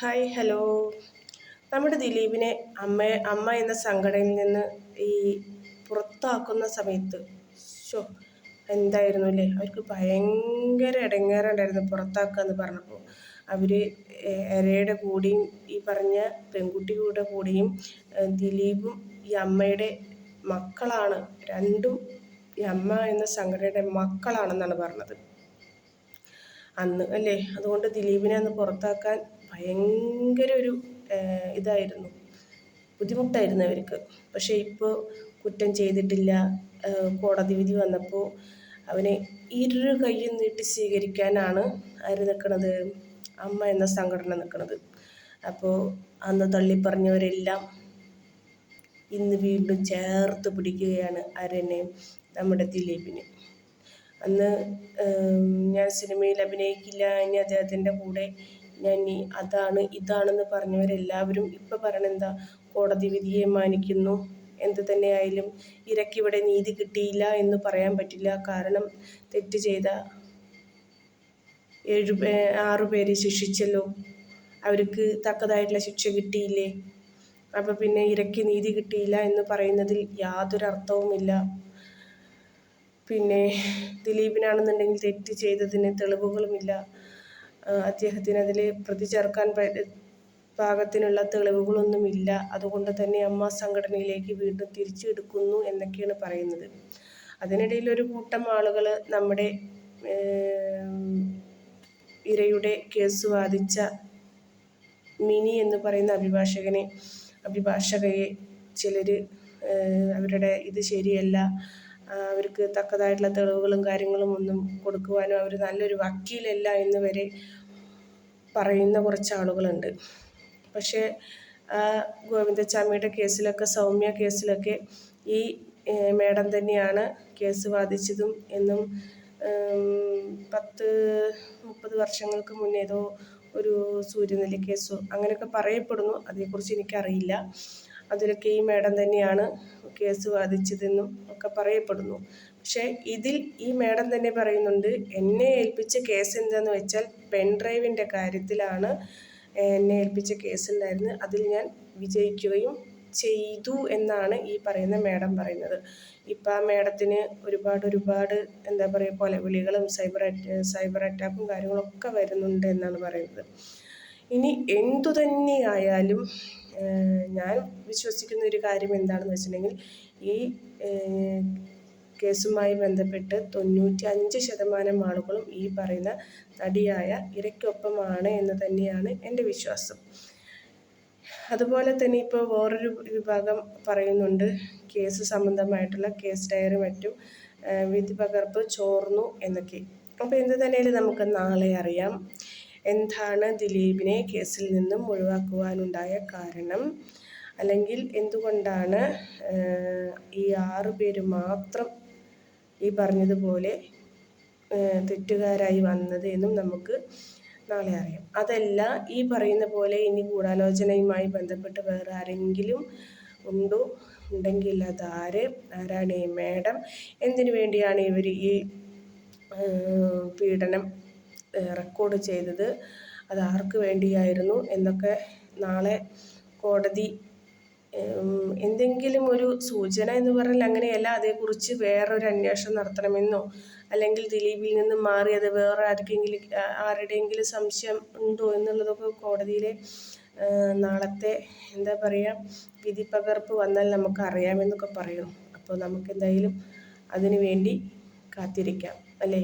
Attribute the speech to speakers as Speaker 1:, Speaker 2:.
Speaker 1: Hi hello നമ്മുടെ ദിലീപിനെ അമ്മ അമ്മ എന്ന സംഘടനയിൽ നിന്ന് ഈ പുറത്താക്കുന്ന സമയത്ത് ഷോ എന്തായിരുന്നു അല്ലേ അവർക്ക് ഭയങ്കര ഇടങ്ങേറുണ്ടായിരുന്നു പുറത്താക്കുക എന്ന് പറഞ്ഞപ്പോൾ. അവർ എരയുടെ കൂടെയും ഈ പറഞ്ഞ പെൺകുട്ടിയുടെ കൂടെയും ദിലീപും ഈ അമ്മയുടെ മക്കളാണ്. രണ്ടും ഈ അമ്മ എന്ന സംഘടനയുടെ മക്കളാണെന്നാണ് പറഞ്ഞത്. അന്ന് അല്ലേ? അതുകൊണ്ട് ദിലീപിനെ അന്ന് പുറത്താക്കാൻ ഭയങ്കര ഒരു ഇതായിരുന്നു. ബുദ്ധിമുട്ടായിരുന്നു അവർക്ക്. പക്ഷേ ഇപ്പോൾ കുറ്റം ചെയ്തിട്ടില്ല. കോടതി വിധി വന്നപ്പോൾ അവനെ ഇരു കൈയും നീട്ടി സ്വീകരിക്കാനാണ് ആര് നിൽക്കുന്നത് അമ്മ എന്ന സംഘടന നിൽക്കുന്നത് അപ്പോൾ അന്ന് തള്ളിപ്പറഞ്ഞവരെല്ലാം ഇന്ന് വീണ്ടും ചേർത്ത് പിടിക്കുകയാണ് ആരെന്നെ? നമ്മുടെ ദിലീപിന്. അന്ന് ഞാൻ സിനിമയിൽ അഭിനയിക്കില്ല. ഇനി അദ്ദേഹത്തിന്റെ കൂടെ ഇനി അതാണ് ഇതാണെന്ന് പറഞ്ഞവരെല്ലാവരും ഇപ്പം പറയണെന്താ? കോടതി വിധിയെ മാനിക്കുന്നു. എന്ത് തന്നെയായാലും ഇരയ്ക്കിവിടെ നീതി കിട്ടിയില്ല എന്ന് പറയാൻ പറ്റില്ല. കാരണം തെറ്റ് ചെയ്ത ഏഴു ആറു പേരെ ശിക്ഷിച്ചല്ലോ. അവർക്ക് തക്കതായിട്ടുള്ള ശിക്ഷ കിട്ടിയില്ലേ? അപ്പോൾ പിന്നെ ഇരയ്ക്ക് നീതി കിട്ടിയില്ല എന്ന് പറയുന്നതിൽ യാതൊരു അർത്ഥവുമില്ല. പിന്നെ ദിലീപിനാണെന്നുണ്ടെങ്കിൽ തെറ്റ് ചെയ്തതിന് തെളിവുകളുമില്ല. അദ്ദേഹത്തിന് അതിൽ പ്രതി ചേർക്കാൻ പാകത്തിനുള്ള തെളിവുകളൊന്നുമില്ല. അതുകൊണ്ട് തന്നെ അമ്മ സംഘടനയിലേക്ക് വീണ്ടും തിരിച്ചെടുക്കുന്നു എന്നൊക്കെയാണ് പറയുന്നത്. അതിനിടയിൽ ഒരു കൂട്ടം ആളുകൾ നമ്മുടെ ഇരയുടെ കേസ് വാദിച്ച മിനി എന്ന് പറയുന്ന അഭിഭാഷകനെ അഭിഭാഷകയെ ചിലർ അവരുടെ ഇത് ശരിയല്ല അവർക്ക് തക്കതായിട്ടുള്ള തെളിവുകളും കാര്യങ്ങളും ഒന്നും കൊടുക്കുവാനും അവർ നല്ലൊരു വക്കീലല്ല എന്ന് വരെ പറയുന്ന കുറച്ച് ആളുകളുണ്ട് പക്ഷേ ഗോവിന്ദച്ചാമിയുടെ കേസിലൊക്കെ സൗമ്യ കേസിലൊക്കെ ഈ മേഡം തന്നെയാണ് കേസ് വാദിച്ചതും എന്നും പത്ത് മുപ്പത് വർഷങ്ങൾക്ക് മുന്നേ ഏതോ ഒരു സൂര്യനെല്ലി കേസോ അങ്ങനെയൊക്കെ പറയപ്പെടുന്നു. അതേക്കുറിച്ച് എനിക്കറിയില്ല. അതിലൊക്കെ ഈ മേഡം തന്നെയാണ് കേസ് വാദിച്ചതെന്നും ഒക്കെ പറയപ്പെടുന്നു. പക്ഷേ ഇതിൽ ഈ മേഡം തന്നെ പറയുന്നുണ്ട് എന്നെ ഏൽപ്പിച്ച കേസ് എന്താണെന്ന് വെച്ചാൽ പെൻ ഡ്രൈവിന്റെ കാര്യത്തിലാണ് എന്നെ ഏൽപ്പിച്ച കേസ് ഉണ്ടായിരുന്നത്. അതിൽ ഞാൻ വിജയിക്കുകയും ചെയ്തു എന്നാണ് ഈ പറയുന്ന മേഡം പറയുന്നത്. ഇപ്പം ആ മേഡത്തിന് ഒരുപാട് ഒരുപാട് എന്താ പറയുക പോലെ വിളികളും സൈബർ സൈബർ അറ്റാക്കും കാര്യങ്ങളൊക്കെ വരുന്നുണ്ട് എന്നാണ് പറയുന്നത്. ഇനി എന്തു തന്നെയായാലും ഞാൻ വിശ്വസിക്കുന്ന ഒരു കാര്യം എന്താണെന്ന് വെച്ചിട്ടുണ്ടെങ്കിൽ ഈ കേസുമായി ബന്ധപ്പെട്ട് തൊണ്ണൂറ്റി അഞ്ച് ശതമാനം ആളുകളും ഈ പറയുന്ന നടിയായ ഇരയ്ക്കൊപ്പമാണ് എന്ന് തന്നെയാണ് എന്റെ വിശ്വാസം. അതുപോലെ തന്നെ ഇപ്പോൾ വേറൊരു വിഭാഗം പറയുന്നുണ്ട് കേസ് സംബന്ധമായിട്ടുള്ള കേസ് ഡയറി മറ്റും വിധി പകർപ്പ് ചോർന്നു എന്നൊക്കെ. അപ്പോൾ എന്ത് തന്നെയാലും നമുക്ക് നാളെ അറിയാം. എന്താണ് ദിലീപിനെ കേസിൽ നിന്നും ഒഴിവാക്കുവാനുണ്ടായ കാരണം? അല്ലെങ്കിൽ എന്തുകൊണ്ടാണ് ഈ ആറ് പേര് മാത്രം ഈ പറഞ്ഞതുപോലെ തെറ്റുകാരായി വന്നത് എന്നും നമുക്ക് നാളെ അറിയാം. അതല്ല ഈ പറയുന്ന പോലെ ഇനി ഗൂഢാലോചനയുമായി ബന്ധപ്പെട്ട് വേറെ ആരെങ്കിലും ഉണ്ടോ? ഉണ്ടെങ്കിൽ അതാര് ആരാണ് ഈ മേഡം? എന്തിനു വേണ്ടിയാണ് ഇവർ ഈ പീഡനം റെക്കോർഡ് ചെയ്തത്. അത് ആർക്ക് വേണ്ടിയായിരുന്നു എന്നൊക്കെ നാളെ കോടതി എന്തെങ്കിലും ഒരു സൂചന എന്ന് പറഞ്ഞാൽ അങ്ങനെയല്ല അതേക്കുറിച്ച് വേറൊരു അന്വേഷണം നടത്തണമെന്നോ അല്ലെങ്കിൽ ദിലീപിൽ നിന്ന് മാറി അത് വേറെ ആർക്കെങ്കിലും ആരുടെയെങ്കിലും സംശയം ഉണ്ടോ എന്നുള്ളതൊക്കെ കോടതിയിലെ നാളത്തെ എന്താ പറയുക വിധി പകർപ്പ് വന്നാൽ നമുക്ക് അറിയാമെന്നൊക്കെ പറയുന്നു അപ്പോൾ നമുക്ക് എന്തായാലും അതിനു വേണ്ടി കാത്തിരിക്കാം അല്ലേ?